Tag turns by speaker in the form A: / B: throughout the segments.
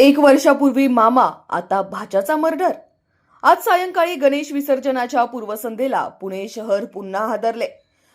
A: एक वर्षापूर्वी मामा आता भाच्याचा मर्डर. आज सायंकाळी गणेश विसर्जनाच्या पूर्वसंध्येला पुणे शहर पुन्हा हादरले.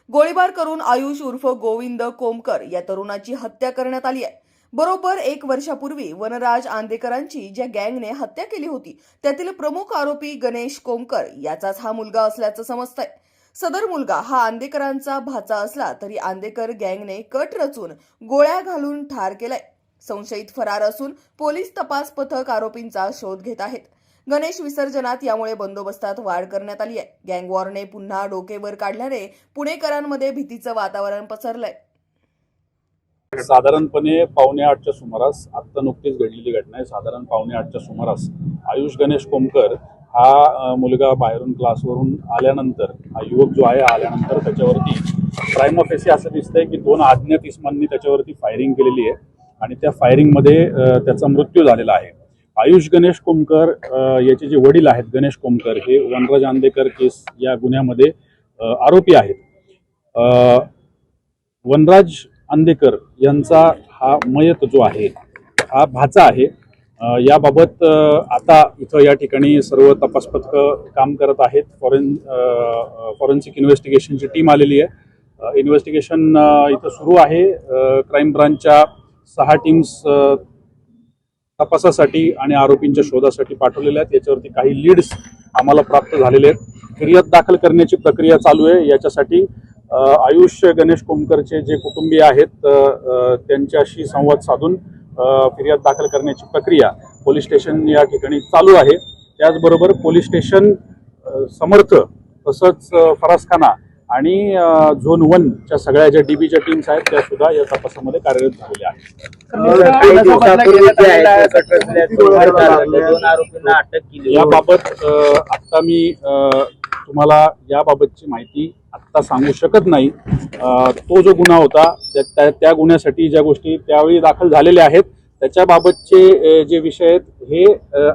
A: गोळीबार करून आयुष उर्फ गोविंद कोमकर या तरुणाची हत्या करण्यात आली आहे. बरोबर एक वर्षापूर्वी वनराज आंदेकरांची ज्या गँगने हत्या केली होती त्यातील प्रमुख आरोपी गणेश कोमकर याचाच हा मुलगा असल्याचं समजतंय. सदर मुलगा हा आंदेकरांचा भाचा असला तरी आंदेकर गँगने कट रचून गोळ्या घालून ठार केलाय. संशयित फरार असून पोलीस तपास पथक आरोपींचा शोध घेत आहेत. गणेश विसर्जनात यामुळे बंदोबस्तात वाढ करण्यात आली आहे. गँगवॉरने पुन्हा डोकेवर काढल्याने पुणेकरांमध्ये भीतीचं वातावरण पसरलंय.
B: साधारणपणे पावणे आठच्या सुमारास आत्ता नुकतीच घडलेली घटना आहे. साधारण पावणे आठच्या सुमारास आयुष गणेश कोमकर हा मुलगा बाहेरून क्लासवरून आल्यानंतर हा युवक जो आहे आल्यानंतर त्याच्यावरती क्राईम ऑफ एसी असं दिसतंय की दोन अज्ञात इस्मांनी त्याच्यावरती फायरिंग केलेली आहे. आणि त्या फायरिंगमध्ये त्याचा मृत्यू झालेला आहे. आयुष गणेश कोमकर याचे जे वडील आहेत गणेश कोमकर हे वनराज आंदेकर केस या गुन्ह्यामध्ये आरोपी आहेत. वनराज आंदेकर यांचा हा मयत जो आहे हा भाचा आहे. याबाबत आता इथं या ठिकाणी सर्व तपास पथकं काम करत आहेत. फॉरेन फॉरेन्सिक इन्व्हेस्टिगेशनची टीम आलेली आहे. इन्व्हेस्टिगेशन इथं सुरू आहे. क्राईम ब्रांचच्या सहा टीम्स तपासासाठी आणि आरोपींच्या शोधासाठी पाठवलेल्या आहेत. याच्यावरती काही लीड्स आम्हाला प्राप्त झालेले आहेत. फिर्याद दाखल करण्याची प्रक्रिया चालू आहे. याच्यासाठी आयुष्य गणेश कोमकरचे जे कुटुंबीय आहेत त्यांच्याशी संवाद साधून फिर्याद दाखल करण्याची प्रक्रिया पोलीस स्टेशन या ठिकाणी चालू आहे. त्याचबरोबर पोलीस स्टेशन समर्थ तसंच फरासखाना आणि झोन झोन वनच्या सगळ्या ज्या डीबीच्या टीम्स आहेत त्या सुद्धा या तपासामध्ये कार्यरत झालेल्या आहेत. याबाबत आता मी तुम्हाला याबाबतची माहिती आत्ता सांगू शकत नाही. तो जो गुन्हा होता त्या- त्या गुन्ह्यासाठी ज्या गोष्टी त्यावेळी दाखल झालेल्या आहेत त्याच्याबाबतचे जे विषय आहेत हे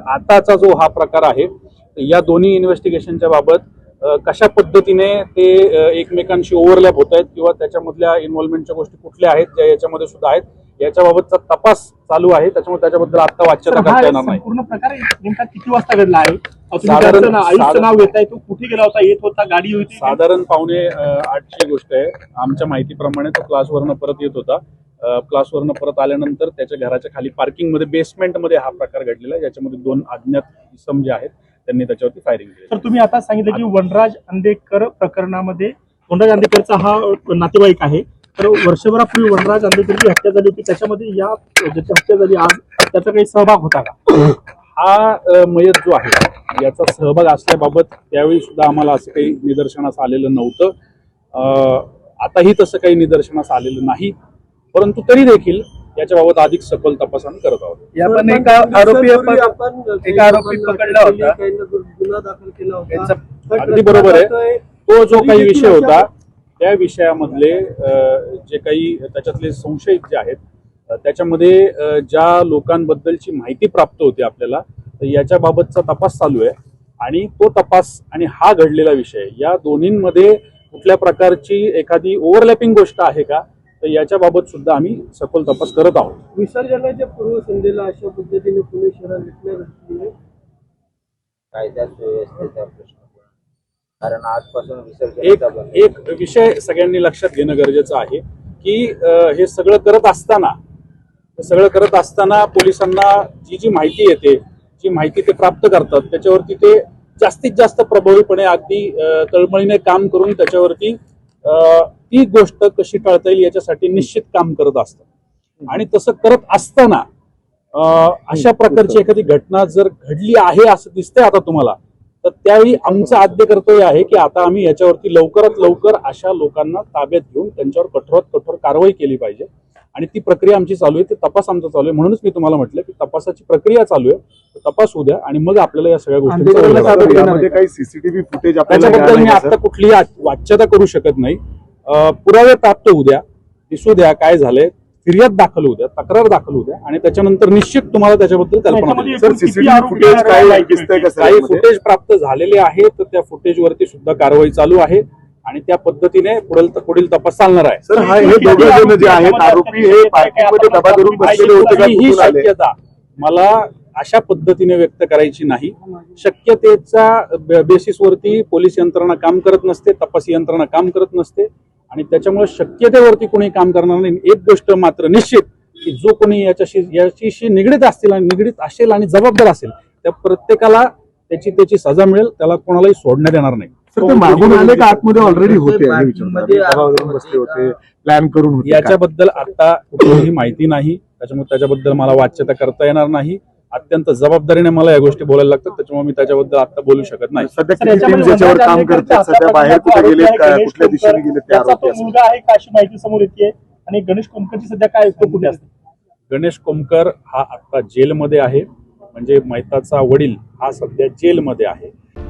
B: आताचा जो हा प्रकार आहे या दोन्ही इन्व्हेस्टिगेशनच्या बाबत कशा पद्धतीने ते एकमेकांशी ओव्हरलॅप होत आहेत किंवा त्याच्यामधल्या इन्व्हॉल्वमेंटच्या गोष्टी कुठल्या आहेत ज्या याच्यामध्ये सुद्धा आहेत याच्याबाबतचा तपास चालू आहे. त्याच्यामुळे त्याच्याबतल आता वाच्यता करता येणार नाही.
C: प्रकार नेमका किती वाजता घडला आहे? तो कुठे गेला होता? येत होता? गाडी होती?
B: साधारण पावणे आठची गोष्ट आहे. आमच्या माहितीप्रमाणे तो क्लासवरनं परत येत होता. क्लासवरनं परत आल्यानंतर त्याच्या घराच्या खाली पार्किंगमध्ये बेसमेंटमध्ये हा प्रकार घडलेला आहे. ज्याच्यामध्ये दोन अज्ञात इसम जे आहेत त्यांनी त्याच्यावरती फायरिंग केली.
C: तर तुम्ही आता सांगितलं की वनराज अंदेकर प्रकरणामध्ये वनराज अंदेकरचा हा नातेवाईक आहे. तर वर्षभरापूर्वी वनराज अंदेकरची हत्या झाली होती. त्याच्यामध्ये या ज्याची हत्या झाली आज त्याचा काही सहभाग होता का?
B: हा मयत जो आहे याचा सहभाग असल्याबाबत त्यावेळी सुद्धा आम्हाला असं काही निदर्शनास आलेलं नव्हतं. आताही तसं काही निदर्शनास आलेलं नाही. परंतु तरी देखील याच्याबाबत अधिक सखोल तपास आम्ही करत आहोत.
D: या पण एका आरोपी एका आरोपी पकडला होता.
E: गुन्हा दाखल केला होता.
B: अगदी बरोबर आहे. तो जो काही विषय होता त्या विषयामधले जे काही त्याच्यातले संशयित जे आहेत त्याच्यामध्ये ज्या लोकांबद्दलची माहिती प्राप्त होती आपल्याला तर याच्याबाबतचा तपास चालू आहे. आणि तो तपास आणि हा घडलेला विषय या दोन्हींमध्ये कुठल्या प्रकारची एखादी ओव्हरलॅपिंग गोष्ट आहे का? तर याच्याबाबत सुद्धा आम्ही सखोल तपास करत आहोत.
E: विसर्जनाच्या पूर्वसंध्येला अशा पद्धतीने पुणे शहरात आहे
F: कायदा सुव्यवस्थेचा प्रश्न कारण आजपासून
B: एक
F: विसर्जनाचा बंद
B: एक विषय सगळ्यांनी लक्षात घेणं गरजेचं आहे की हे सगळं करत असताना सगळं करत असताना पोलिसांना जी जी माहिती येते जी माहिती ते प्राप्त करतात त्याच्यावरती ते जास्तीत जास्त प्रभावीपणे अगदी तळमळीने काम करून त्याच्यावरती ती गोष्ट कशी टाळता येईल याच्यासाठी निश्चित काम करत असतात आणि तसं करत असताना अशा प्रकारची एखादी घटना जर घडली आहे असं दिसतंय आता तुम्हाला तर त्यावेळी आमचं आद्य कर्तव्य आहे की आता आम्ही याच्यावरती लवकरात लवकर अशा लोकांना ताब्यात घेऊन त्यांच्यावर कठोरात कठोर कारवाई केली पाहिजे. आणि ती प्रक्रिया आमची चालू आहे ते तपास आमचा चालू आहे म्हणूनच मी तुम्हाला म्हटलं तपासाची प्रक्रिया चालू आहे. तो तपास होऊ द्या आणि मग आपल्याला या सगळ्या गोष्टी
D: काही सीसीटीव्ही फुटेज आपल्याला
B: त्याच्याबद्दल मी आता
D: का, सर?
B: कुठलीही आ- वाच्यता करू शकत नाही. पुरावे प्राप्त होऊ द्या दिसू द्या काय झालंय फिर्याद दाखल होऊ द्या तक्रार दाखल होऊ द्या आणि त्याच्यानंतर निश्चित तुम्हाला त्याच्याबद्दल कल्पना काही? फुटेज प्राप्त झालेले आहे तर त्या फुटेजवरती सुद्धा कारवाई चालू आहे आणि त्या पद्धतीने पुढील पुढील तपास चालणार आहे.
D: सर हा हे दोघे जण जे आहेत आरोपी हे पार्किंगमध्ये दबा धरून बसलेले होते आले?
B: शक्यता मला अशा पद्धतीने व्यक्त करायची नाही. शक्यतेचा बेसिसवरती पोलीस यंत्रणा काम करत नसते तपास यंत्रणा काम करत नसते आणि त्याच्यामुळे शक्यतेवरती कोणी काम करणार नाही. एक गोष्ट मात्र निश्चित की जो कोणी याच्याशी याच्याशी निगडीत असतील आणि निगडीत असेल आणि जबाबदार असेल त्या प्रत्येकाला त्याची त्याची सजा मिळेल त्याला कोणालाही सोडण्यात येणार नाही.
D: ते मागून आले का आतमध्ये ऑलरेडी होते? हे प्लॅन करून होते
B: याच्याबद्दल आता कुठलीही माहिती नाही. त्याच्यामुळे त्याच्याबद्दल मला वाच्यता करता येणार नाही. अत्यंत जबाबदारीने मला या गोष्टी बोलायला लागतात. त्याच्यामुळे मी त्याच्याबद्दल आता बोलू शकत नाही.
D: सध्या काम करतात सध्या बाहेर कुठे
C: गणेश
D: कुठल्या दिशेने. गेले.
C: मुलगा आहे का अशी माहिती समोर येते? आणि गणेश कोमकरची सध्या काय कुठे असते?
B: गणेश कोमकर हा आता जेलमध्ये आहे. म्हणजे मैताचा वडील हा सध्या जेलमध्ये आहे.